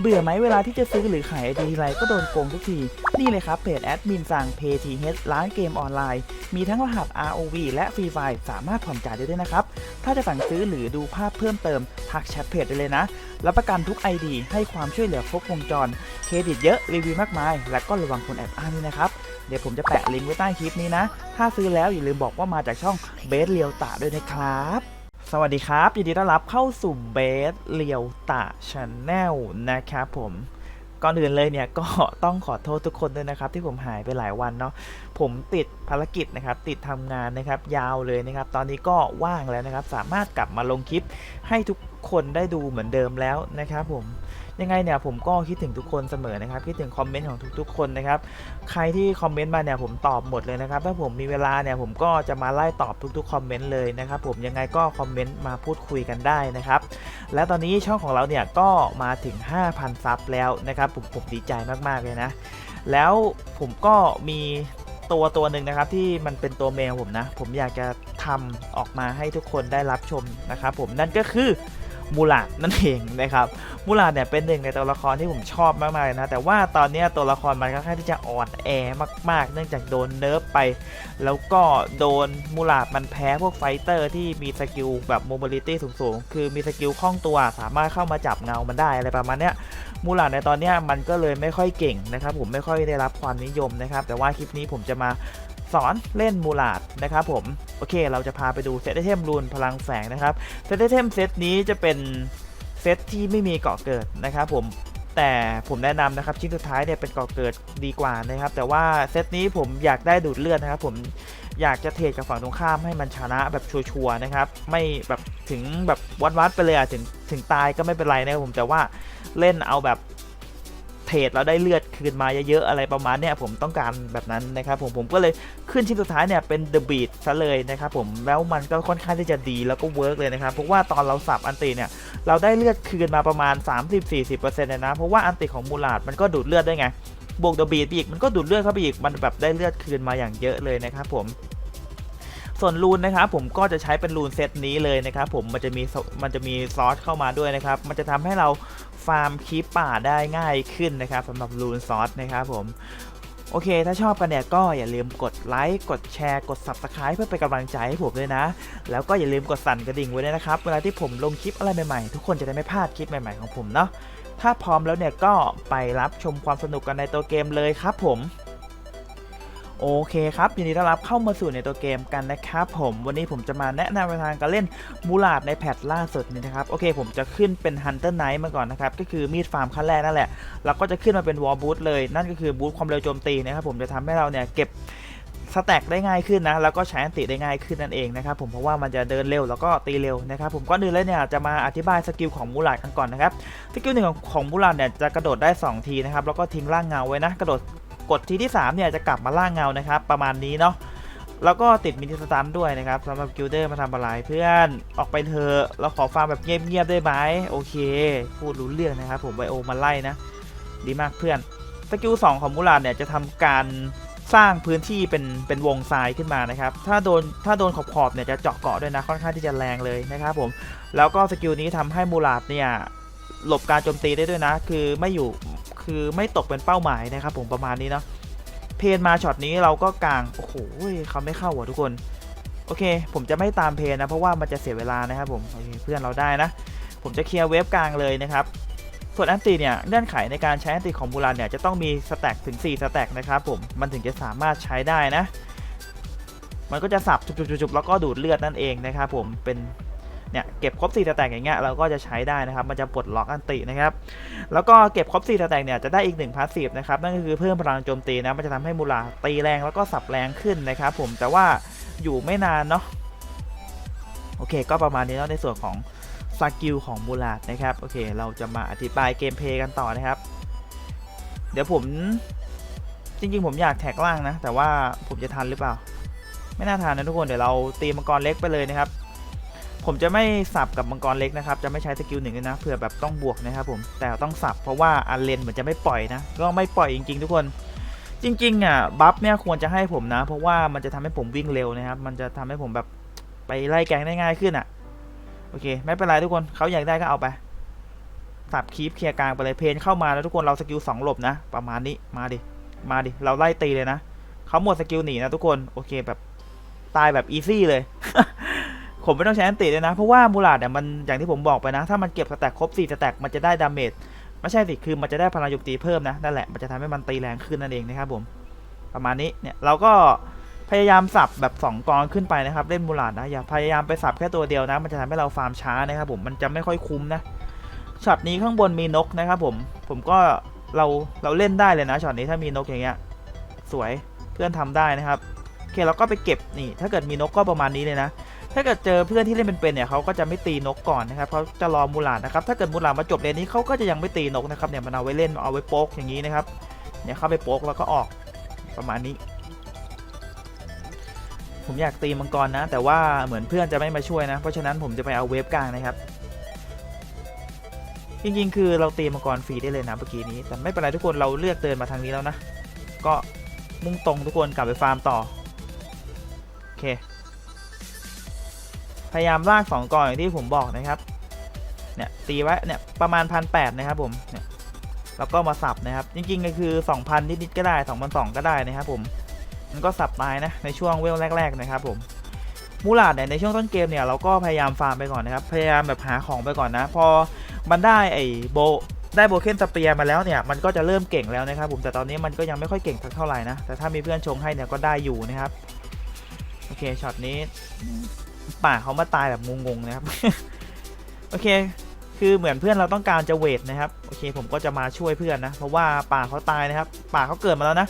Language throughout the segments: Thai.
เบื่อไหมเวลาที่จะซื้อหรือขายไอดีไรก็โดนโกงทุกที นี่เลยครับเพจแอดมินสั่ง PayTH ร้านเกมออนไลน์ มีทั้งรหัส ROV และ Free Fire สามารถผ่อนจ่ายได้ด้วยนะครับ ถ้าจะสั่งซื้อหรือดูภาพเพิ่มเติม ทักแชทเพจได้เลยนะ รับประกันทุก ID ให้ความช่วยเหลือครบวงจร เครดิตเยอะรีวิวมากมาย และก็ระวังคนแอบอ้างด้วยนะครับ เดี๋ยวผมจะแปะลิงก์ไว้ใต้คลิปนี้นะ ถ้าซื้อแล้วอย่าลืมบอกว่ามาจากช่องเบสเลียวตะด้วยนะครับ สวัสดีครับ ยินดีต้อนรับเข้าสู่เบสเลียวตะชาแนลนะครับผมก่อนอื่นเลยเนี่ยก็ต้องขอโทษทุกคนด้วยนะครับ ที่ผมหายไปหลายวันเนาะผมติดภารกิจนะครับ ติดทำงานนะครับ ยาวเลยนะครับ ตอนนี้ก็ว่างแล้วนะครับ สามารถกลับมาลงคลิปให้ทุกคนได้ดูเหมือนเดิมแล้วนะครับผม ยังไงเนี่ยผมก็คิดถึงทุกคนเสมอนะครับคิดถึงคอมเมนต์ของทุกๆคนนะครับใครที่คอมเมนต์มาเนี่ยผมตอบหมดเลยนะครับถ้าผมมีเวลาเนี่ยผมก็จะมาไล่ตอบทุกๆคอมเมนต์เลยนะครับผมยังไงก็คอมเมนต์มาพูดคุยกันได้นะครับและตอนนี้ช่องของเราเนี่ยก็มาถึง 5,000 ซับแล้วนะครับผมผมดีใจมากๆเลยนะ แล้วผมก็มีตัวตัวหนึ่งนะครับที่มันเป็นตัวเมลผมนะ ผมอยากจะทำออกมาให้ทุกคนได้รับชมนะครับผมนั่นก็คือ มูลาดนั่นเองนะครับมูลาดเนี่ยเป็นหนึ่งในตัวละครที่ผมชอบมากๆเลยนะ แต่ว่าตอนนี้ตัวละครมันค่อนข้างที่จะอ่อนแอมาก ๆ เนื่องจากโดนเนิร์ฟไป แล้วก็โดนมูลาดมันแพ้พวกไฟเตอร์ที่มีสกิลแบบโมบิลิตี้สูงๆ คือมีสกิลคล่องตัวสามารถเข้ามาจับเงามันได้อะไรประมาณเนี้ยมูลาดในตอนนี้มันก็เลยไม่ค่อยเก่งนะครับผมไม่ค่อยได้รับความนิยมนะครับแต่ว่าคลิปนี้ผมจะมา สอนเล่นมูลาดนะครับผม โอเค เราจะพาไปดูเซตไอเทมรูนพลังแฝงนะครับ เซตไอเทมเซตนี้จะเป็นเซตที่ไม่มีเกาะเกิดนะครับผมแต่ผมแนะนำนะครับชิ้นสุดท้ายเนี่ยเป็นเกาะเกิดดีกว่านะครับ แต่ว่าเซตนี้ผมอยากได้ดูดเลือดนะครับผมอยากจะเทรดกับฝั่งตรงข้ามให้มันชนะแบบชัวร์ๆนะครับ ไม่แบบถึงแบบวัดๆไปเลยอะถึงถึงตายก็ไม่เป็นไรนะครับผมแต่ว่าเล่นเอาแบบ เทรดแล้วได้เลือดคืนมาเยอะๆอะไรประมาณเนี้ยผมต้องการแบบนั้นนะครับผมผมก็เลยขึ้นชิ้นสุดท้ายเนี่ยเป็น The Beat ซะเลยนะครับผมแล้วมันก็ค่อนข้างที่จะดีแล้วก็เวิร์กเลยนะครับเพราะว่าตอนเราสับอันตีเนี่ยเราได้เลือดคืนมาประมาณ 30-40%เลยนะเพราะว่าอันติของมูลาดมันก็ดูดเลือดได้ไงบวกเดอะบีดอีกมันก็ดูดเลือดเข้าไปอีกมันแบบได้เลือดคืนมาอย่างเยอะเลยนะครับผมส่วนรูนนะครับผมก็จะใช้เป็นรูนเซตนี้เลยนะครับผมมันจะมีมันจะมีซอสเข้ามาด้วยนะครับ มันจะทำให้เรา ฟาร์มคีปป่าได้ง่ายขึ้นนะครับสำหรับรูนซอสนะครับผมโอเค ถ้าชอบกันเนี่ยก็อย่าลืมกดไลค์ กดแชร์ กด Subscribe เพื่อเป็นกำลังใจให้ผมด้วยนะ แล้วก็อย่าลืมกดสั่นกระดิ่งไว้ด้วยนะครับ เวลาที่ผมลงคลิปอะไรใหม่ๆ ทุกคนจะได้ไม่พลาดคลิปใหม่ๆของผมเนาะ ถ้าพร้อมแล้วเนี่ยก็ไปรับชมความสนุกกันในตัวเกมเลยครับผม โอเคครับยินดีต้อนรับเข้ามาสู่ในตัวเกมกันนะครับผมวันนี้ผมจะมาแนะนำทางการเล่นมูลาดในแพทล่าสุดนี้นะครับโอเคผมจะขึ้นเป็น Hunter Knight มาก่อนนะครับก็คือมีดฟาร์มขั้นแรกนั่นแหละแล้วก็จะขึ้นมาเป็นวอลบูทเลยนั่นก็คือบูทความเร็วโจมตีนะครับผมจะทำให้เราเนี่ยเก็บสแต็กได้ง่ายขึ้นนะแล้วก็ใช้อันติได้ง่ายขึ้นนั่นเองนะครับผมเพราะว่ามันจะเดินเร็วแล้วก็ตีเร็วนะครับผมก่อนอื่นเลยเนี่ยจะมาอธิบายสกิลของมูลาดกันก่อนนะครับสกิลหนึ่งของของมูลาดเนี่ยจะกระโดดได้ 2 ทีนะครับแล้วก็ทิ้งร่างเงาไว้นะกระโดด กดทีที่3เนี่ยจะกลับมาล่างเงานะครับ ประมาณนี้เนาะแล้วก็ติดมินิสตันด้วยนะครับสำหรับกิลเดอร์มาทำอะไรเพื่อนออกไปเถอะเราขอฟาร์มแบบเงียบๆได้ไหมโอเค พูดรู้เรื่องนะครับ ผมไบโอมาไล่นะ ดีมากเพื่อนสกิล2ของมูลาดเนี่ยจะทำการสร้างพื้นที่เป็นเป็นวงทรายขึ้นมานะครับ ถ้าโดนถ้าโดนขอบขอบเนี่ยจะเจาะเกาะด้วยนะค่อนข้างที่จะแรงเลยนะครับผม แล้วก็สกิลนี้ทำให้มูลาดเนี่ยหลบการโจมตีได้ด้วยนะ คือไม่อยู่ คือไม่ตกเป็นเป้าหมายนะครับผมประมาณนี้เนาะเพนมาช็อตนี้เราก็กลางโอ้โหเขาไม่เข้าว่ะทุกคน โอเค ผมจะไม่ตามเพนนะเพราะว่ามันจะเสียเวลานะครับผมเพื่อนเราได้นะ ผมจะเคลียร์เวฟกลางเลยนะครับส่วนอันติเนี่ยเงื่อนไขในการใช้อันติของมูลาดเนี่ยจะต้องมีสแต็กถึง 4 สแต็กนะครับผมมันถึงจะสามารถใช้ได้นะ มันก็จะสับจุบๆแล้วก็ดูดเลือดนั่นเองนะครับผมเป็น เนี่ยเก็บครบ4สแต็กอย่างเงี้ยเราก็จะใช้ได้นะครับมันจะปลดล็อกอันตินะครับแล้วก็เก็บครบ4สแต็กเนี่ยจะได้อีก1พาสซีฟนะครับนั่นก็คือเพิ่มพลังโจมตีนะมันจะทำให้มูลาตีแรงแล้วก็สับแรงขึ้นนะครับผมแต่ว่าอยู่ไม่นานเนาะโอเค ก็ประมาณนี้เนาะในส่วนของสกิลของมูลาดนะครับโอเค เราจะมาอธิบายเกมเพย์กันต่อนะครับ เดี๋ยวผมจริงๆ ผมอยากแท็กล่างนะ แต่ว่าผมจะทันหรือเปล่า ไม่น่าทันนะทุกคนเดี๋ยวเราตีมังกรเล็กไปเลยนะครับ ผมจะไม่สับกับมังกรเล็กนะครับ จะไม่ใช้สกิลหนึ่งด้วยนะเผื่อแบบต้องบวกนะครับผมแต่ต้องสับเพราะว่าอันเลนเหมือนจะไม่ปล่อยนะ ก็ไม่ปล่อยจริงๆ ทุกคนจริงๆอะบัฟเนี่ยควรจะให้ผมนะ เพราะว่ามันจะทำให้ผมวิ่งเร็วนะครับ มันจะทำให้ผมแบบไปไล่แกงได้ง่ายขึ้นอะโอเค ไม่เป็นไรทุกคนเขาอยากได้ก็เอาไปสับคีปเคลียร์กลางไปเลยเพนเข้ามาแล้วทุกคนเราสกิลสองหลบนะ ประมาณนี้มาดิมาดิเราไล่ตีเลยนะเขาหมดสกิลหนีนะทุกคนโอเคแบบตายแบบอีซี่เลย ผมไม่ต้องใช้อันติเลยนะ เพราะว่ามูลาดเนี่ยมันอย่างที่ผมบอกไปนะ ถ้ามันเก็บสแต็กครบ4สแต็กมันจะได้ดาเมจไม่ใช่สิคือมันจะได้พลังโจมตีเพิ่มนะนั่นแหละมันจะทำให้มันตีแรงขึ้นนั่นเองนะครับผมประมาณนี้เนี่ยเราก็พยายามสับแบบ 2กองขึ้นไปนะครับ เล่นมูลาดนะอย่าพยายามไปสับแค่ตัวเดียวนะ มันจะทำให้เราฟาร์มช้านะครับผมมันจะไม่ค่อยคุ้มนะช็อตนี้ข้างบนมีนกนะครับผมผมก็เราเราเล่นได้เลยนะช็อตนี้ถ้ามีนกอย่างเงี้ยสวยเพื่อนทำได้นะครับโอเคเราก็ไปเก็บนี่ ถ้าเกิดมีนกก็ประมาณนี้เลยนะ ถ้าเกิดเจอเพื่อนที่เล่นเป็นๆเนี่ยเขาก็จะไม่ตีนกก่อนนะครับเขาจะรอมูลาดนะครับถ้าเกิดมูลาดมาจบเลนนี้เขาก็จะยังไม่ตีนกนะครับเนี่ยมันเอาไว้เล่นเอาไว้โป๊กอย่างนี้นะครับเนี่ยเข้าไปโป๊กแล้วก็ออกประมาณนี้ ผมอยากตีมังกรนะ แต่ว่าเหมือนเพื่อนจะไม่มาช่วยนะ เพราะฉะนั้นผมจะไปเอาเวฟกลางนะครับจริงๆ คือเราตีมังกรฟรีได้เลยนะเมื่อกี้นี้ แต่ไม่เป็นไรทุกคนเราเลือกเดินมาทางนี้แล้วนะ ก็มุ่งตรงทุกคนกลับไปฟาร์มต่อ โอเค พยายามลากสองกองอย่างที่ผมบอกนะครับเนี่ยตีไว้เนี่ยประมาณพันแปดนะครับผมเนี่ยแล้วก็มาสับนะครับ จริงๆก็คือ2,000นิดๆก็ได้2,200ก็ได้นะครับผมมันก็สับตายนะในช่วงเวลแรก ๆนะครับผมมูลาดเนี่ยในช่วงต้นเกมเนี่ยเราก็พยายามฟาร์มไปก่อนนะครับพยายามแบบหาของไปก่อนนะ พอมันได้ไอ้โบได้โบเคนสเปียร์มาแล้วเนี่ยมันก็จะเริ่มเก่งแล้วนะครับผมแต่ตอนนี้มันก็ยังไม่ค่อยเก่งสักเท่าไหร่นะแต่ถ้ามีเพื่อนชงให้เนี่ยก็ได้อยู่นะครับโอเคช็อตนี้ ป่าเขามาตายแบบงงๆนะครับ โอเค คือเหมือนเพื่อนเราต้องการจะเวทนะครับ โอเค ผมก็จะมาช่วยเพื่อนนะ เพราะว่าป่าเขาตายนะครับ ป่าเขาเกิดมาแล้วนะ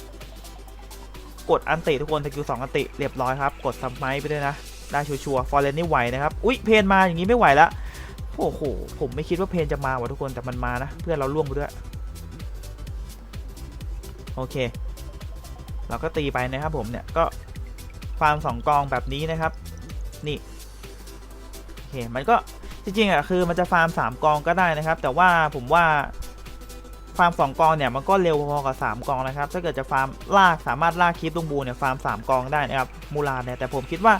กดอันติทุกคนสกิลสองอันติเรียบร้อยครับ กดซัมไมไปด้วยนะ ได้ชัวร์ฟอร์เรนนี่ไหวนะครับ อุ๊ยเพนมาอย่างนี้ไม่ไหวละโอ้โห ผมไม่คิดว่าเพนจะมาว่ะทุกคน แต่มันมานะ เพื่อนเราล่วงไปด้วย โอเค เราก็ตีไปนะครับผมเนี่ย ก็ฟาร์มสองกองแบบนี้นะครับ นี่ เคมันก็จริงๆอะคือมันจะฟาร์ม 3 กองก็ได้นะครับ แต่ว่าผมว่าฟาร์ม 2 กองเนี่ยมันก็เร็วพอๆกับ 3 กองนะครับ ถ้าเกิดจะฟาร์มลากสามารถลากคลิปลุงบูเนี่ยฟาร์ม 3 กองได้นะครับมูลาเนี่ยแต่ผมคิดว่า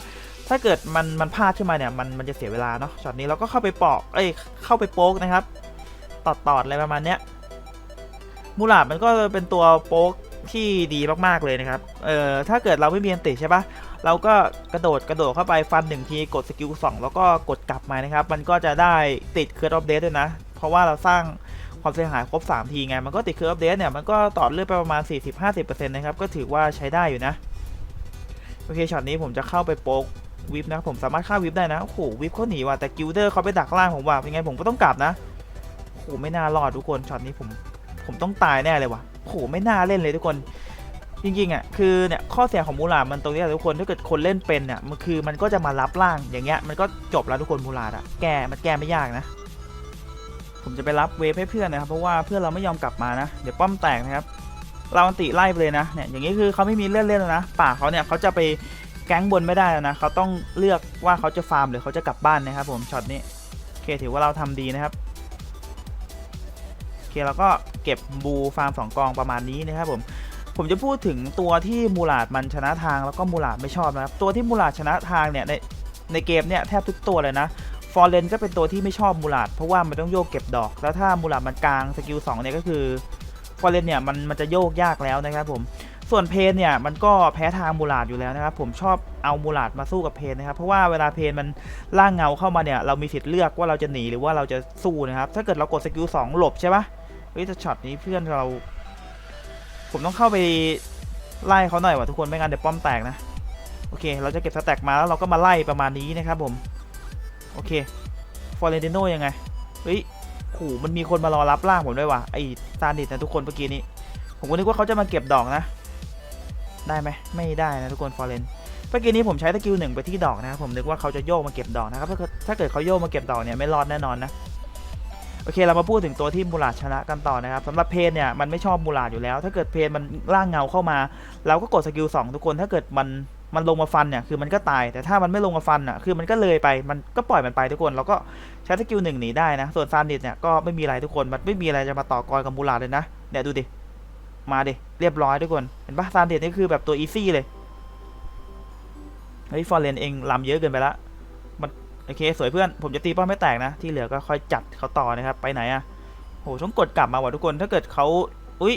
ถ้าเกิดมันมันพลาดขึ้นมาเนี่ยมันมันจะเสียเวลาเนาะช็อตนี้เราก็เข้าไปปอกเอ้ยเข้าไปโป๊กนะครับตอดตอดอะไรประมาณเนี้ยมูลาดมันก็เป็นตัวโป๊กที่ดีมากๆเลยนะครับเอ่อถ้าเกิดเราไม่มีอันติใช่ปะ เราก็กระโดดกระโดดเข้าไปฟันหนึ่งทีกดสกิลสองแล้วก็กดกลับมานะครับ มันก็จะได้ติดเคอร์ออฟเดสด้วยนะ เพราะว่าเราสร้างความเสียหายครบ 3 ทีไง มันก็ติดเคอร์ออฟเดสเนี่ย มันก็ต่อเลือดไปประมาณ 40-50%นะครับ ก็ถือว่าใช้ได้อยู่นะ โอเคช็อตนี้ผมจะเข้าไปโป๊กวิปนะผมสามารถฆ่าวิปได้นะ โอ้โหวิปเขาหนีว่ะแต่กิลเดอร์เขาไปดักล่างผมว่ายังไงผมก็ต้องกลับนะโอ้โหไม่น่ารอดทุกคนช็อตนี้ผมผมต้องตายแน่เลยว่ะโอ้โหไม่น่าเล่นเลยทุกคน จริงๆอะคือเนี่ยข้อเสียของมูลาดมันตรงนี้แหละทุกคนถ้าเกิดคนเล่นเป็นเนี่ยมันคือมันก็จะมารับร่างอย่างเงี้ยมันก็จบแล้วทุกคนมูลาดอะแกมันแก้ไม่ยากนะ ผมจะไปรับเวฟให้เพื่อนนะครับเพราะว่าเพื่อนเราไม่ยอมกลับมานะ เดี๋ยวป้อมแตกนะครับเราอันติไล่ไปเลยนะเนี่ยอย่างนี้คือเขาไม่มีเลื่อนเล่นแล้วนะป่าเขาเนี่ยเขาจะไปแก๊งบนไม่ได้แล้วนะเขาต้องเลือกว่าเขาจะฟาร์มหรือเขาจะกลับบ้านนะครับผมช็อตนี้โอเคถือว่าเราทำดีนะครับโอเคเราก็เก็บบูฟาร์มสองกองประมาณนี้นะครับผม ผมจะพูดถึงตัวที่มูลาดมันชนะทางแล้วก็มูลาดไม่ชอบนะครับตัวที่มูลาดชนะทางเนี่ยในในเกมเนี่ยแทบทุกตัวเลยนะฟอร์เรนก็เป็นตัวที่ไม่ชอบมูลาดเพราะว่ามันต้องโยกเก็บดอก แล้วถ้ามูลาดมันกลางสกิล2เนี่ยก็คือฟอร์เรนเนี่ยมันมันจะโยกยากแล้วนะครับผมส่วนเพนเนี่ยมันก็แพ้ทางมูลาดอยู่แล้วนะครับผมชอบเอามูลาดมาสู้กับเพนนะครับเพราะว่าเวลาเพนมันล่างเงาเข้ามาเนี่ยเรามีสิทธิ์เลือกว่าเราจะหนีหรือว่าเราจะสู้นะครับถ้าเกิดเรากดสกิล2หลบใช่ปะเฮ้ยแต่ช็อตนี้เพื่อนเรา ผมต้องเข้าไปไล่เขาหน่อยว่ะทุกคนไม่งั้นเดี๋ยวป้อมแตกนะ โอเค เราจะเก็บสแต็กมาแล้วเราก็มาไล่ประมาณนี้นะครับผม โอเคฟอร์เรนติโนยังไง เฮ้ยขู่มันมีคนมารอรับร่างผมด้วยว่ะไอ้ซาดิสนะทุกคนเมื่อกี้นี้ ผมก็นึกว่าเขาจะมาเก็บดอกนะ ได้ไหมไม่ได้นะทุกคนฟอร์เรนเมื่อกี้นี้ผมใช้สกิลหนึ่งไปที่ดอกนะครับผมนึกว่าเขาจะโยกมาเก็บดอกนะครับถ้าเกิดเขาโยกมาเก็บดอกเนี่ยไม่รอดแน่นอนนะ โอเคเรามาพูดถึงตัวที่มูลาชนะกันต่อนะครับสำหรับเพนเนี่ยมันไม่ชอบมูลาอยู่แล้ว ถ้าเกิดเพนมันร่างเงาเข้ามา เราก็กดสกิล2ทุกคนถ้าเกิดมันมันลงมาฟันเนี่ยคือมันก็ตาย แต่ถ้ามันไม่ลงมาฟันอะคือมันก็เลยไปมันก็ปล่อยมันไปทุกคนเราก็ใช้สกิลหนึ่งหนีได้นะ ส่วนซานดิสเนี่ยก็ไม่มีอะไรทุกคนมันไม่มีอะไรจะมาต่อกรกับมูลาเลยนะเนี่ยดูดิมาดิเรียบร้อยทุกคนเห็นปะซานดิสนี่คือแบบตัวอีซี่เลยเฮ้ยฟอร์เรนเองลำเยอะเกินไปละ อเคสวยเพื่อนผมจะตีป้อมไม่แตกนะ ที่เหลือก็ค่อยจัดเขาต่อนะครับ ไปไหนอะโหต้องกดกลับมาว่ะทุกคนถ้าเกิดเขาอุ้ย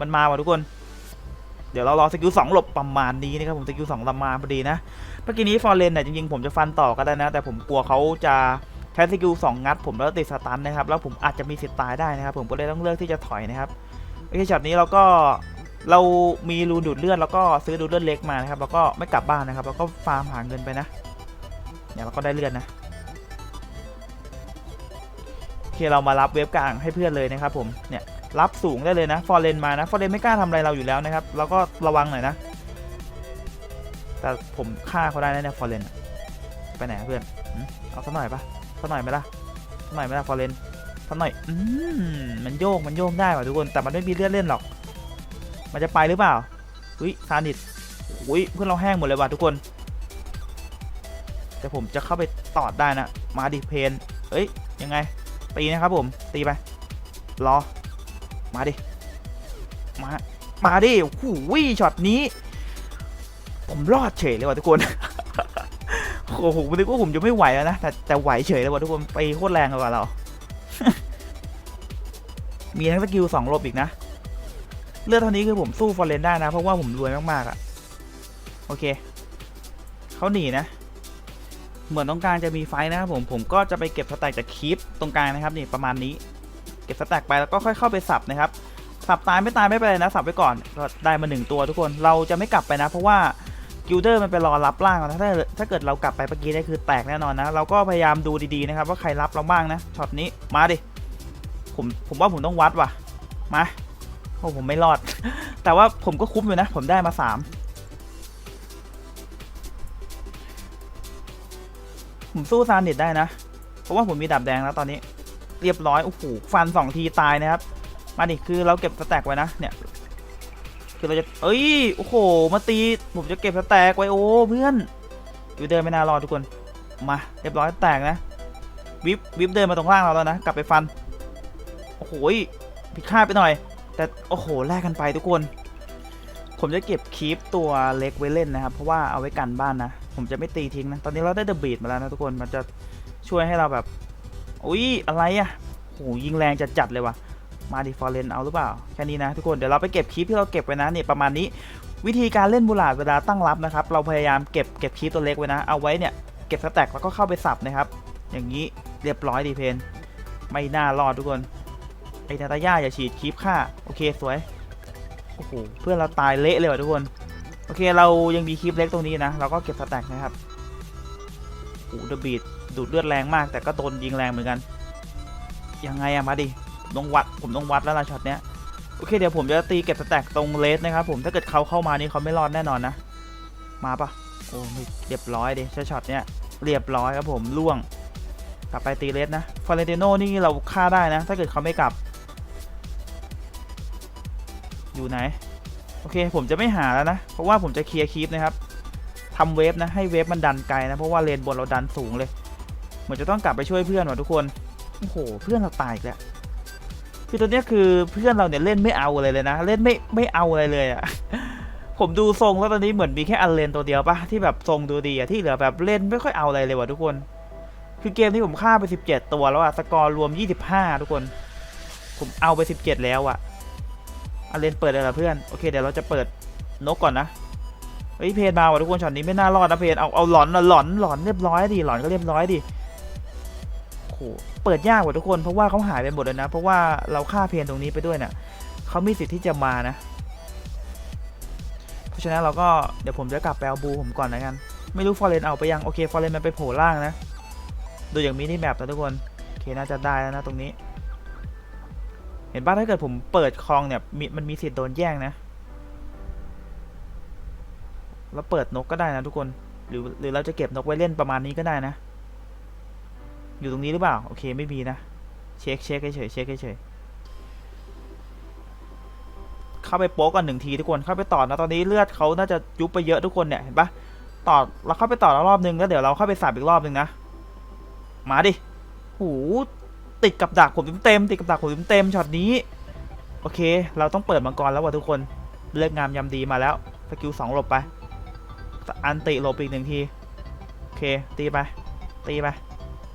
มันมาว่ะทุกคน เดี๋ยวเรารอสกิลสองหลบประมาณนี้นะครับผมสกิลสองลำมาพอดีนะเมื่อกี้นี้ฟอร์เรนเนี่ยจริงๆผมจะฟันต่อก็ได้นะ แต่ผมกลัวเขาจะใช้สกิลสองงัด ผมแล้วติดสตันนะครับแล้วผมอาจจะมีสิทธิ์ตายได้นะครับ ผมก็เลยต้องเลือกที่จะถอยนะครับโอเคช็อตนี้เราก็เรามีรูดูดเลือดแล้วก็ซื้อดูดเลือดเล็กมานะครับแล้วก็ไม่กลับบ้านนะครับ แล้วก็ฟาร์มหาเงินไปนะ เนี่ยเราก็ได้เลือดนะโอเคเรามารับเวฟกลางให้เพื่อนเลยนะครับผมเนี่ยรับสูงได้เลยนะฟอร์เรนมานะฟอร์เรนไม่กล้าทำอะไรเราอยู่แล้วนะครับเราก็ระวังหน่อยนะ แต่ผมฆ่าเขาได้นะเนี่ยฟอร์เรนไปไหนเพื่อนเอาสักหน่อยปะสักหน่อยไหมล่ะสักหน่อยไหมล่ะฟอร์เรนสักหน่อยอืมมันโยกมันโยกได้ว่ะทุกคนแต่มันไม่มีเลือดเล่นหรอก มันจะไปหรือเปล่าอุ้ยซานิดอุ้ยเพื่อนเราแห้งหมดเลยว่ะทุกคน แต่ผมจะเข้าไปตอดได้นะ มาดิเพนเอ้ยยังไง ตีนะครับผมตีไปรอ มาดิ มา มาดิโอ้โหช็อตนี้ ผมรอดเฉยเลยว่ะทุกคน โอ้โหผมนึกว่าผมจะไม่ไหวแล้วนะ แต่แต่ไหวเฉยเลยว่ะทุกคน ไปโคตรแรงเลยว่ะเรา มีทั้งสกิลสองลบอีกนะ เลือดเท่านี้คือผมสู้ฟอร์เรนได้นะ เพราะว่าผมรวยมากๆอะ่ะ โอเค เขาหนีนะ เหมือนตรงกลางจะมีไฟนะครับผมผมก็จะไปเก็บสแต็กจากคลิปตรงกลางนะครับนี่ประมาณนี้ เก็บสแต็กไปแล้วก็ค่อยเข้าไปสับนะครับสับตายไม่ตายไม่เป็นไรนะสับไปก่อนก็ได้มาหนึ่งตัวทุกคนเราจะไม่กลับไปนะ เพราะว่ากิลเดอร์มันไปรอรับล่างนะถ้าถ้าเกิดเรากลับไปเมื่อกี้ได้คือแตกแน่นอนนะ เราก็พยายามดูดีๆนะครับ ว่าใครรับเราบ้างนะช็อตนี้มาดิผมผมว่าผมต้องวัดว่ะมาโอ้ผมไม่รอด แต่ว่าผมก็คุ้มอยู่นะ ผมได้มา 3 ผมสู้ซานเน็ตได้นะ เพราะว่าผมมีดาบแดงแล้วตอนนี้ เรียบร้อย โอ้โห ฟันสองทีตายนะครับ มาดิคือเราเก็บสแต็กไว้นะ เนี่ย คือเราจะ เอ้ย โอ้โห มาตี ผมจะเก็บสแต็กไว้โอ้เพื่อนวิบเดินไม่น่ารอทุกคน มา เรียบร้อยแตกนะ วิบวิบเดินมาตรงล่างเราแล้วนะ กลับไปฟัน โอ้โห ผิดคาดไปหน่อย แต่ โอ้โห แลกกันไปทุกคน ผมจะเก็บคีปตัวเล็กไว้เล่นนะครับ เพราะว่าเอาไว้กันบ้านนะ ผมจะไม่ตีทิ้งนะ ตอนนี้เราได้เดอะบีดมาแล้วนะทุกคน มันจะช่วยให้เราแบบ อุ้ยอะไรอะ่ะโหยิงแรงจัดจัดเลยว่ะ มาดิฟอร์เรนเอาหรือเปล่า แค่นี้นะทุกคน เดี๋ยวเราไปเก็บคลิปที่เราเก็บไว้นะเนี่ยประมาณนี้ วิธีการเล่นบูลาดเวลาตั้งรับนะครับ เราพยายามเก็บเก็บคลิปตัวเล็กไว้นะ เอาไว้เนี่ยเก็บสแต็กแล้วก็เข้าไปสับนะครับ อย่างนี้เรียบร้อยดีเพน ไม่น่ารอดทุกคน ไอ้นาตาย่าอย่าฉีดคลิปค่าโอเคสวย โอ้โหเพื่อนเราตายเละเลยว่ะทุกคน โอเคเรายังมีคลิปเล็กตรงนี้นะ เราก็เก็บสแต็กนะครับโอ้เดอะบีดดูดเลือดแรงมาก แต่ก็โดนยิงแรงเหมือนกัน ยังไงอะมาดิต้องวัดผมต้องวัดแล้วล่ะช็อตเนี้ยโอเคเดี๋ยวผมจะตีเก็บสแต็กตรงเลสนะครับผมถ้าเกิดเขาเข้ามานี่เขาไม่รอดแน่นอนนะมาปะโอ้เรียบร้อยดิช็อตเนี้ยเรียบร้อยครับผมล่วงกลับไปตีเลสนะฟอร์เรนติโนนี่เราฆ่าได้นะ ถ้าเกิดเขาไม่กลับ อยู่ไหน โอเคผมจะไม่หาแล้วนะ เพราะว่าผมจะเคลียร์คีปนะครับทำเวฟนะให้เวฟมันดันไกลนะ เพราะว่าเลนบนเราดันสูงเลย เหมือนจะต้องกลับไปช่วยเพื่อนว่ะทุกคน โอ้โห เพื่อนเราตายอีกแล้วคือตอนนี้คือเพื่อนเราเนี่ยเล่นไม่เอาอะไรเลยนะ เล่นไม่ไม่เอาอะไรเลยอะผมดูทรงแล้วตอนนี้เหมือนมีแค่อันเลนตัวเดียวปะที่แบบทรงดูดีอะที่เหลือแบบเล่นไม่ค่อยเอาอะไรเลยว่ะทุกคน คือเกมที่ผมฆ่าไป 17 ตัวแล้วอะสกอร์รวม 25 ทุกคน ผมเอาไป 17 แล้วอะ อันเลนเปิดเลยเหรอเพื่อน โอเคเดี๋ยวเราจะเปิดนกก่อนนะ เฮ้ยเพนมาว่ะทุกคนช็อตนี้ไม่น่ารอดนะเพนเอาเอาหลอนนะหลอนหลอนเรียบร้อยดิหลอนก็เรียบร้อยดิโหหเปิดยากกว่าทุกคนเพราะว่าเขาหายไปหมดเลยนะ เพราะว่าเราฆ่าเพนตรงนี้ไปด้วยเนะ่ะเขามีสิทธิ์ที่จะมานะ เพราะฉะนั้นเราก็เดี๋ยวผมจะกลับไปเอาบูผมก่อนนะกัน ไม่รู้ฟอร์เรนเอาไปยังโอเคฟอร์เรนมันไปโผล่ล่างนะ ดูอย่างมินิแมปนะทุกคนโอเคน่าจะได้แล้วนะตรงนี้ เห็นป่ะถ้าเกิดผมเปิดคลองเนี่ยมันมีสิทธิ์โดนแย่งนะ แล้วเปิดนกก็ได้นะทุกคน หรือหรือเราจะเก็บนกไว้เล่นประมาณนี้ก็ได้นะ อยู่ตรงนี้หรือเปล่า โอเคไม่มีนะ เช็คเช็คเฉยเช็คเฉยเข้าไปโป๊กก่อนหนึ่งทีทุกคนเข้าไปต่อนะตอนนี้เลือดเขาน่าจะยุบไปเยอะทุกคนเนี่ยเห็นปะต่อเราเข้าไปต่อแล้วรอบนึงแล้วเดี๋ยวเราเข้าไปสับอีกรอบนึงนะมาดิหู ติดกับดักผมเต็มติดกับดักผมเต็มช็อตนี้ โอเค เราต้องเปิดมังกรแล้วว่ะทุกคนเลิกงามยำดีมาแล้วสกิลสองหลบไป อันติหลบอีกหนึ่งที โอเค ตีไป ตีไป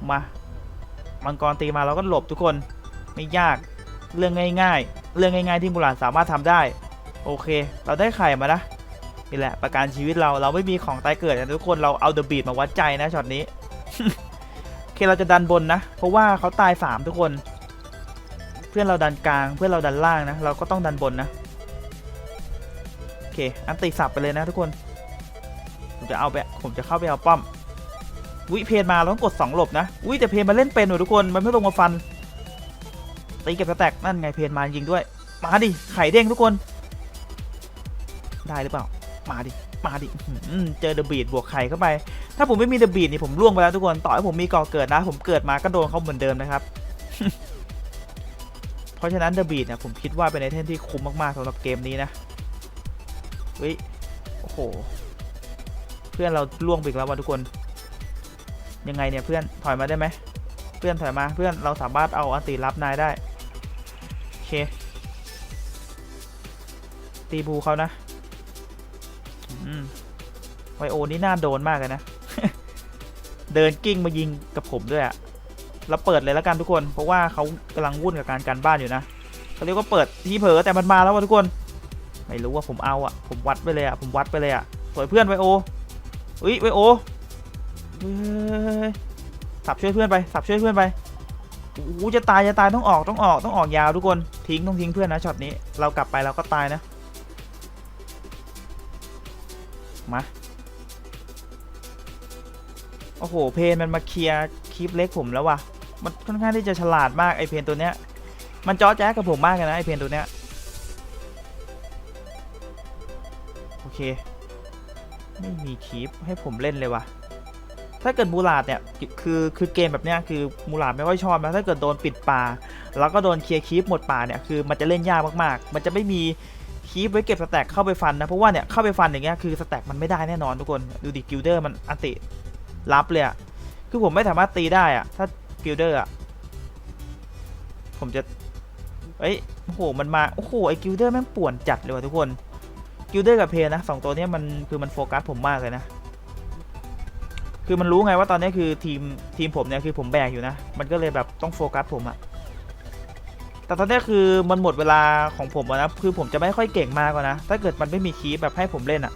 มา มังกรตีมาเราก็หลบทุกคน ไม่ยาก เรื่องง่ายๆ เรื่องง่ายๆที่มูหลานสามารถทำได้ โอเค เราได้ไข่มานะนี่แหละประกันชีวิตเรา เราไม่มีของตายเกิดนะทุกคน เราเอาเดอะบีดมาวัดใจนะช็อตนี้ เคเราจะดันบนนะ เพราะว่าเขาตายสามทุกคน เพื่อนเราดันกลาง เพื่อนเราดันล่างนะ เราก็ต้องดันบนนะ โอเค อันติสับไปเลยนะทุกคน ผมจะเอาไป ผมจะเข้าไปเอาป้อม วิเพนมาเราต้องกด2หลบนะวิแต่เพนมาเล่นเป็นหนูทุกคน มันไม่ลงมาฟัน ตีเก็บสแต็กนั่นไงเพนมาจริงด้วย มาดิ ไข่เด้งทุกคน ได้หรือเปล่า มาดิ มาดิเจอเดอะบีดบวกไข่เข้าไป ถ้าผมไม่มีเดอะบีดนี่ผมล่วงไปแล้วทุกคน ต่อให้ผมมีก่อเกิดนะ ผมเกิดมาก็โดนเขาเหมือนเดิมนะครับ เพราะฉะนั้นเดอะบีดเนี่ยผมคิดว่าเป็นไอเทมที่คุ้มมากๆสำหรับเกมนี้นะ เฮ้ย โอ้โห เพื่อนเราล่วงไปอีกแล้วว่ะทุกคน ยังไงเนี่ยเพื่อน ถอยมาได้ไหม เพื่อนถอยมา เพื่อนเราสามารถเอาอันติรับนายได้ โอเค ตีบูเขานะ ไวโอนี่น่าโดนมากเลยนะ เดินกิ้งมายิงกับผมด้วยอะเราเปิดเลยแล้วกันทุกคน เพราะว่าเขากำลังวุ่นกับการกันบ้านอยู่นะเขาเรียกว่าเปิดที่เผลอแต่มันมาแล้วว่ะทุกคน ไม่รู้ว่าผมเอาอะผมวัดไปเลยอะผมวัดไปเลยอะสวยเพื่อนไวโออุ้ยไวโอเฮ้ยสับช่วยเพื่อนไปสับช่วยเพื่อนไปโอ้จะตายจะตายต้องออกต้องออกต้องออกยาวทุกคนทิ้งต้องทิ้งเพื่อนนะช็อตนี้เรากลับไปเราก็ตายนะมา โอ้โห เพนมันมาเคลียร์คลิปเล็กผมแล้วว่ะมันค่อนข้างที่จะฉลาดมากไอเพนตัวเนี้ย มันจ้อแจ๊กกับผมมากเลยนะไอเพนตัวเนี้ย โอเค ไม่มีคลิปให้ผมเล่นเลยว่ะถ้าเกิดมูลาดเนี่ยคือคือเกมแบบเนี้ยคือมูลาดไม่ค่อยชอบนะถ้าเกิดโดนปิดป่า แล้วก็โดนเคลียร์คีปหมดป่าเนี่ยคือมันจะเล่นยากมากๆ มันจะไม่มีคีปไว้เก็บสแต็กเข้าไปฟันนะเพราะว่าเนี่ยเข้าไปฟันอย่างเงี้ยคือสแต็กมันไม่ได้แน่นอนทุกคนดูดิกิลเดอร์มันอันติ รับเลยอะคือผมไม่สามารถตีได้อะถ้ากิลเดอร์อะผมจะเอ้ยโอ้โหมันมาโอ้โหไอ้กิลเดอร์แม่งป่วนจัดเลยว่ะทุกคนกิลเดอร์กับเพนนะสองตัวนี้มันคือมันโฟกัสผมมากเลยนะ คือมันรู้ไงว่าตอนนี้คือทีมทีมผมเนี่ยคือผมแบกอยู่นะ มันก็เลยแบบต้องโฟกัสผมอะแต่ตอนนี้คือมันหมดเวลาของผมอะนะคือผมจะไม่ค่อยเก่งมากกว่านะ ถ้าเกิดมันไม่มีคีย์แบบให้ผมเล่นอะ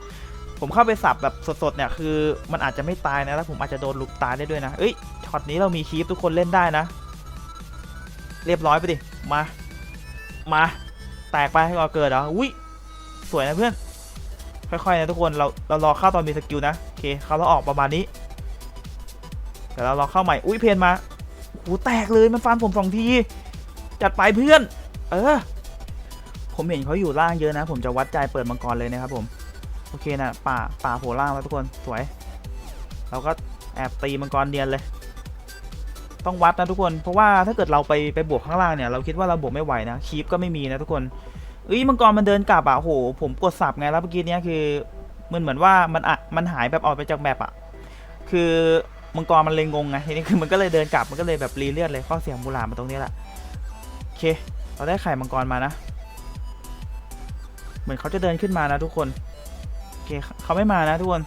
ผมเข้าไปสับแบบสดๆเนี่ยคือมันอาจจะไม่ตายนะแล้วผมอาจจะโดนลุกตายได้ด้วยนะเอ้ยช็อตนี้เรามีคีย์ทุกคนเล่นได้นะ เรียบร้อยไปดิมามาแตกไปให้ก่อเกิดเหรออุ้ยสวยนะเพื่อนค่อยๆนะทุกคนเราเรารอเข้าตอนมีสกิลนะโอเคเข้าแล้วออกประมาณนี้เดี๋ยวเราลอเข้าใหม่อุ้ยเพนมาโอ้แตกเลยมันฟันผมสองทีจัดไปเพื่อน เออ ผมเห็นเขาอยู่ล่างเยอะนะ ผมจะวัดใจเปิดมังกรเลยนะครับผม โอเคนะป่าป่าโผล่ล่างแล้วทุกคนสวย เราก็แอบตีมังกรเนียนเลย ต้องวัดนะทุกคน เพราะว่าถ้าเกิดเราไปไปบวกข้างล่างเนี่ยเราคิดว่าเราบวกไม่ไหวนะคีปก็ไม่มีนะทุกคนเอ้ยมังกรมันเดินกลับอะโอ้โหผมกดสับไงแล้วเมื่อกี้เนี้ยคือมันเหมือนว่ามันอะมันหายแบบออกไปจากแบบอะคือมังกรมันเลยงงไงทีนี้คือมันก็เลยเดินกลับมันก็เลยแบบรีเลือดเลยข้อเสียงมูลามาตรงนี้แหละโอเค เราได้ไข่มังกรมานะ เหมือนเขาจะเดินขึ้นมานะทุกคน เคเขาไม่มานะทุกคน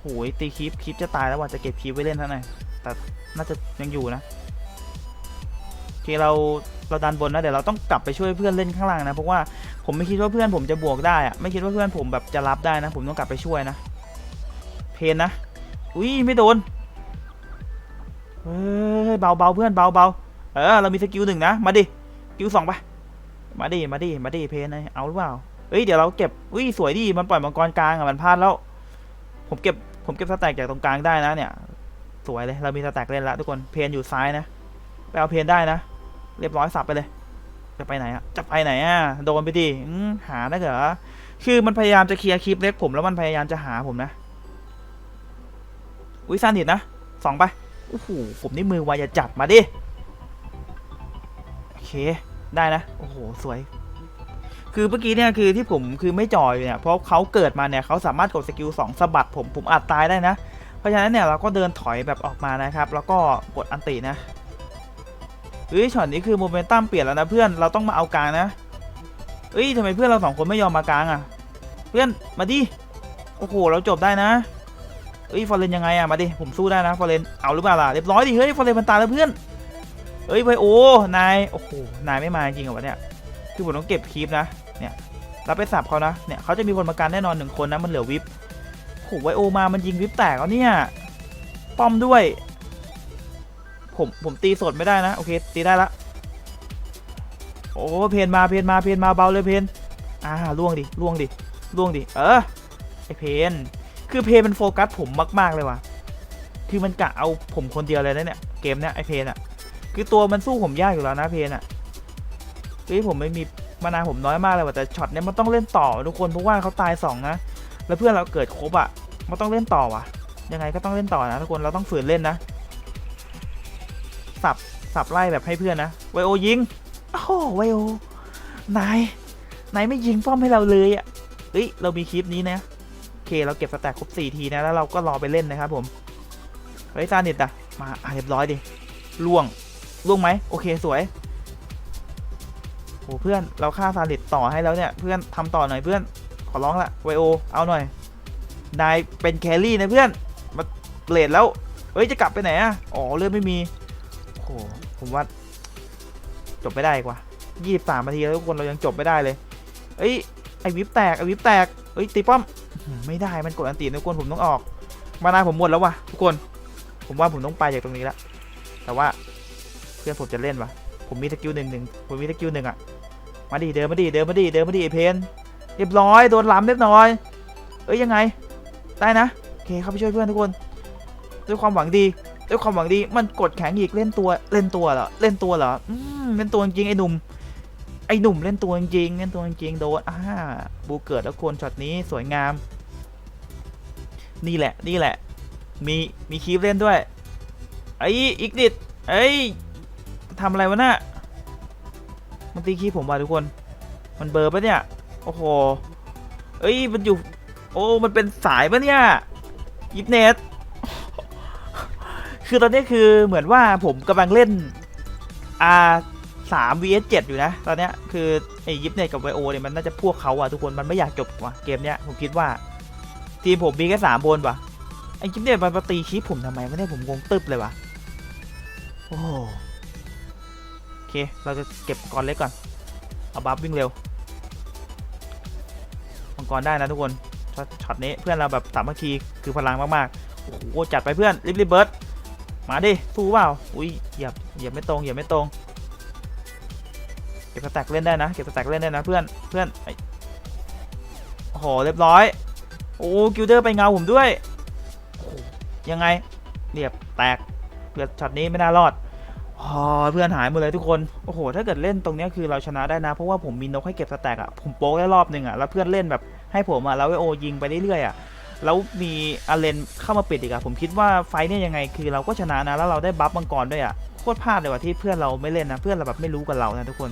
โอ้ยตีคลิปคลิปจะตายแล้วว่าจะเก็บคลิปไว้เล่นเท่าไหร่แต่น่าจะยังอยู่นะโอเคเราเราดันบนนะเดี๋ยวเราต้องกลับไปช่วยเพื่อนเล่นข้างล่างนะเพราะว่าผมไม่คิดว่าเพื่อนผมจะบวกได้อะไม่คิดว่าเพื่อนผมแบบจะรับได้นะ ผมต้องกลับไปช่วยนะ เพนนะอุ้ยไม่โดนเฮ้ยเบาเบาเพื่อนเบาเบาเออเรามีสกิลหนึ่งนะมาดิสกิลสองไปมาดิมาดิมาดิเพนเลยเอาหรือเปล่า เฮ้ยเดี๋ยวเราเก็บอุ้ยสวยดีมันปล่อยมังกรกลางอะมันพลาดแล้ว ผมเก็บผมเก็บสแต็กจากตรงกลางได้นะเนี่ย สวยเลยเรามีสแต็กเล่นล้วทุกคนเพนอยู่ซ้ายนะไปเอาเพนได้นะ เรียบร้อยสับไปเลย จะไปไหนอะจะไปไหนอะโดนไปดิหาได้เหรอคือมันพยายามจะเคลียร์คลิปเล็กผมแล้วมันพยายามจะหาผมนะอุ้ยซานิดนะสองไปโอ้โหผมนี่มือไวจะจัดมาดิโอเคได้นะ โอ้โห สวย คือเมื่อกี้เนี่ยคือที่ผมคือไม่จ่อยเนี่ยเพราะเขาเกิดมาเนี่ยเขาสามารถกดสกิลสองสะบัดผมผมอาจตายได้นะ เพราะฉะนั้นเนี่ยเราก็เดินถอยแบบออกมานะครับ แล้วก็กดอันตินะเฮ้ยช็อตนี้คือโมเมนตัมเปลี่ยนแล้วนะเพื่อนเราต้องมาเอากลางนะเฮ้ยทำไมเพื่อนเราสองคนไม่ยอมมากลางอะ เพื่อนมาดิโอ้โหเราจบได้นะเฮ้ยฟอร์เรนยังไงอะมาดิผมสู้ได้นะฟอร์เรนเอาหรือเปล่าล่ะเรียบร้อยดิเฮ้ยฟอร์เรนมันตายแล้วเพื่อนเฮ้ยไวโอนายโอ้โหนายไม่มาจริงเหรอวะเนี่ยคือผมต้องเก็บคลิปนะ เนี่ยเราไปสับเขานะเนี่ยเขาจะมีคนมากันแน่นอนหนึ่งคนนะมันเหลือวิปโหไวโอมามันยิงวิปแตกแล้วเนี่ยป้อมด้วย ผมผมตีสดไม่ได้นะโอเคตีได้ละโอ้เพนมาเพนมาเพนมาเบาเลยเพนอ่าล่วงดิล่วงดิล่วงดิเออไอเพนคือเพนมันโฟกัสผมมาก ๆ เลยว่ะคือมันกะเอาผมคนเดียวเลยนะเนี่ยเกมเนี้ยไอเพนอะคือตัวมันสู้ผมยากอยู่แล้วนะเพนอะเฮ้ยผมไม่มี มานาผมน้อยมากเลยว่ะแต่ช็อตเนี้ยมันต้องเล่นต่อทุกคนเพราะว่าเขาตายสองนะแล้วเพื่อนเราเกิดครบอะ่ะมันต้องเล่นต่อวะยังไงก็ต้องเล่นต่อนะทุกคนเราต้องฝืนเล่นนะสับสับไล่แบบให้เพื่อนนะไวโอยิงโอ้โหไวโอนายนายไม่ยิงป้อมให้เราเลยอะ่ะเฮ้ยเรามีคลิปนี้นะโอเคเราเก็บสแต็กครบ4ทีนะแล้วเราก็รอไปเล่นนะครับผมเฮ้ยซานิดอะมาเรียบร้อยดิล่วงล่วงไหมโอเคสวย โอ้เพื่อนเราฆ่าซานิดต่อให้แล้วเนี่ยเพื่อนทำต่อหน่อยเพื่อนขอร้องละไวโอเอาหน่อยนายเป็นแครี่นะเพื่อนมาเลดแล้วเอ้ยจะกลับไปไหนอะอ๋อเลือดไม่มีโอ้โหผมว่าจบไม่ได้กว่ายี่สามนาทีแล้วทุกคนเรายังจบไม่ได้เลยเอ้ยไอวิปแตกไอวิปแตกเอ้ยตีป้อมไม่ได้มันกดอันตีนะทุกคนผมต้องออกมานาผมหมดแล้วว่ะทุกคน ผมว่าผมต้องไปจากตรงนี้ละแต่ว่าเพื่อนผมจะเล่นว่ะผมมีสกิลหนึ่งหนึ่งผมมีสกิลหนึ่งอะ มาดิเดินมาดิเดินมาดิเดินมาดิไอเพนเรียบร้อยโดนล้ำเรียบร้อย เอ้ยยังไง ได้นะโอเคเข้าไปช่วยเพื่อนทุกคน ด้วยความหวังดี ด้วยความหวังดีมันกดแข็งอีกเล่นตัวเล่นตัวเหรอเล่นตัวเหรออืมเล่นตัวจริงไอ้หนุ่มไอ้หนุ่มเล่นตัวจริงเล่นตัวจริงโดนอ่าบูเกิดแล้วคนช็อตนี้สวยงาม นี่แหละนี่แหละ มีมีคีฟเล่นด้วยไอ้อีกนิดไอ้ทำอะไรวะน่ะ มันตีคีฟผมว่ะทุกคน มันเบอร์ปะเนี่ย โอ้โห เอ้ย มันอยู่ โอ้ มันเป็นสายปะเนี่ย ยิปเนตคือตอนนี้คือเหมือนว่าผมกำลังเล่น R 3 vs 7อยู่นะ ตอนเนี้ยคือไอ้ยิปเนตกับไวโอเนี่ยมันน่าจะพวกเขาอะทุกคน มันไม่อยากจบว่ะเกมเนี้ยผมคิดว่า ทีมผมมีแค่สามบนว่ะไอ้ยิปเนตมันมาตีคลิปผมทำไมวะเนี่ยผมงงตึ๊บเลยว่ะโอ้โห เคเราจะเก็บก่อเล็กก่อน เอาบัฟวิ่งเร็วมังกรได้นะทุกคนช็อตช็อตนี้เพื่อนเราแบบสามัคคีคือพลังมากๆโอ้โหจัดไปเพื่อนรีบรีบเบิร์ดมาดิสู้เปล่าอุ้ยเหยียบเหยียบไม่ตรงเหยียบไม่ตรงเก็บสแต็กเล่นได้นะเก็บสแต็กเล่นได้นะเพื่อนเพื่อนโอ้โหเรียบร้อยโอ้กิลเดอร์ไปเงาผมด้วยยังไงเรียบแตกเพื่อนช็อตนี้ไม่น่ารอด อ๋อเพื่อนหายหมดเลยทุกคน โอ้โห ถ้าเกิดเล่นตรงนี้คือเราชนะได้นะ เพราะว่าผมมีนกให้เก็บสแต็กอะผมโป๊กได้รอบหนึ่งอะแล้วเพื่อนเล่นแบบให้ผมอะแล้วไอโอยิงไปเรื่อยๆอะแล้วมีอาเลนเข้ามาปิดอีกอะผมคิดว่าไฟเนี่ยยังไงคือเราก็ชนะนะ แล้วเราได้บัฟมังกรด้วยอะโคตรพลาดเลยว่ะที่เพื่อนเราไม่เล่นนะ เพื่อนเราแบบไม่รู้กับเรานะทุกคน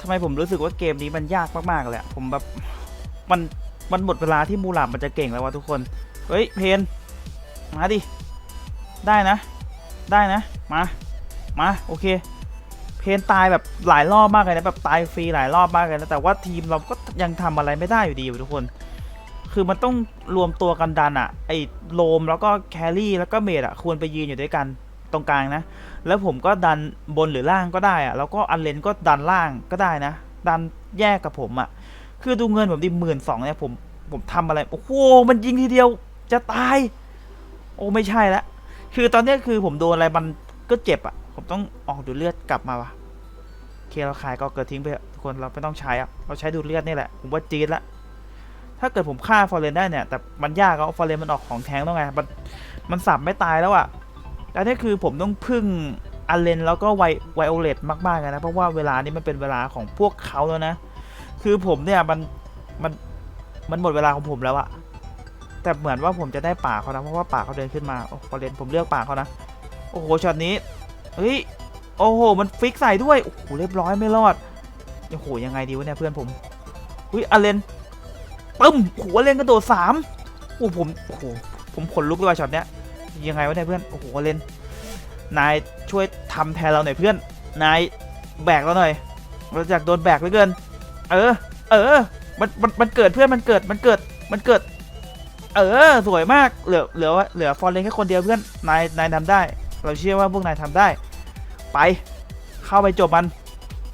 ทำไมผมรู้สึกว่าเกมนี้มันยากมากๆเลยผมแบบมันมันหมดเวลาที่มูหลาบมันจะเก่งแล้วว่ะทุกคน เฮ้ยเพนมาดิ ได้นะ ได้นะ มา มาโอเค เพนตายแบบหลายรอบมากเลยนะแบบตายฟรีหลายรอบมากเลยนะแต่ว่าทีมเราก็ยังทำอะไรไม่ได้อยู่ดีว่ทุกคน คือมันต้องรวมตัวกันดันอะไอโลมแล้วก็แครี่แล้วก็เมดอะควรไปยืนอยู่ด้วยกันตรงกลางนะ แล้วผมก็ดันบนหรือล่างก็ได้อะแล้วก็อันเลนก็ดันล่างก็ได้นะ ดันแยกกับผมอะคือดูเงินผมดิหมื่นสองเนี่ยผมผมทำอะไร โอ้โห มันยิงทีเดียวจะตาย โอ้ไม่ใช่ละ คือตอนนี้คือผมโดนอะไรมันก็เจ็บอะ ผมต้องออกดูเลือดกลับมาวะเคเราขายก็เกิดทิ้งไปอะทุกคนเราไม่ต้องใช้อะเราใช้ดูเลือดนี่แหละผมว่าจี๊ดละถ้าเกิดผมฆ่าฟอร์เรนได้เนี่ยแต่มันยากเอาฟอร์เรนมันออกของแทงต้องไงมันมันสับไม่ตายแล้วอะแต่นี่คือผมต้องพึ่งอันเลนแล้วก็ไวไวโอเลตมากๆเลยนะเพราะว่าเวลานี้มันเป็นเวลาของพวกเขาแล้วนะ คือผมเนี่ยมันมันมันหมดเวลาของผมแล้วอะแต่เหมือนว่าผมจะได้ป่าเขานะเพราะว่าป่าเขาเดินขึ้นมาโอ้ฟอร์เรนผมเลือกป่าเขานะโอ้โหช็อตนี้ เฮ้ย โอ้โห มันฟิกใส่ด้วย โอ้โห เรียบร้อยไม่รอด โอ้โห ยังไงดีวะเนี่ยเพื่อนผม อุ้ยอเลนปึ้มโอ้โหอเลนกระโดดสามโอ้โหผม โอ้โห ผมขนลุกเลยว่ะช็อตเนี้ย ยังไงวะเนี่ยเพื่อน โอ้โหอเลนนายช่วยทำแทนเราหน่อยเพื่อน นายแบกเราหน่อย เราอยากโดนแบกเหลือเกิน เออ เออ มัน มัน มันเกิดเพื่อน มันเกิด มันเกิด มันเกิด เออ สวยมาก เหลือ เหลือ เหลือฟอร์เรนแค่คนเดียวเพื่อน นาย นายทำได้ เราเชื่อว่าพวกนายทำได้ ไปเข้าไปจบมัน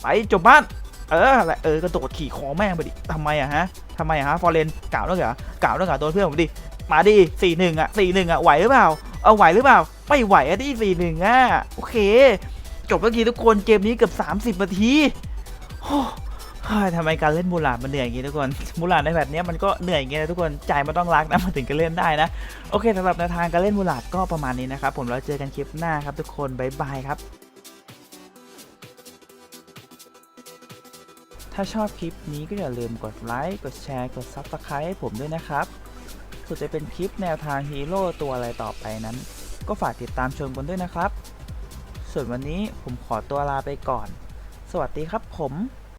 ไปจบบ้าน เออแหละเออกระโดดขี่คอแม่งไปดิทำไมอะฮะทำไมอะฮะฟอร์เรนกล่าวด้วยเหรอกล่าวด้วยเหรอโดนเพื่อนผมดิมาดิสี่หนึ่งอะสี่หนึ่งอะไหวหรือเปล่าเอาไหวหรือเปล่าไม่ไหวอะดิสี่หนึ่งอะโอเค จบเมื่อกี้ทุกคนเกมนี้เกือบ30นาทีโอ้ ทำไมการเล่นมูลาดมันเหนื่อยอย่างงี้ทุกคนมูลาดในแบบนี้มันก็เหนื่อยอย่างงี้นะทุกคนใจมันต้องรักนะมันถึงจะเล่นได้นะ โอเคสำหรับแนวทางการเล่นมูลาดก็ประมาณนี้นะครับผมแล้วเจอกันคลิปหน้าครับทุกคนบ๊ายบายครับถ้าชอบคลิปนี้ก็อย่าลืมกดไลค์ กดแชร์ กด Subscribe ให้ผมด้วยนะครับส่วนจะเป็นคลิปแนวทางฮีโร่ตัวอะไรต่อไปนั้น ก็ฝากติดตามชมกันด้วยนะครับ ส่วนวันนี้ผมขอตัวลาไปก่อน สวัสดีครับผม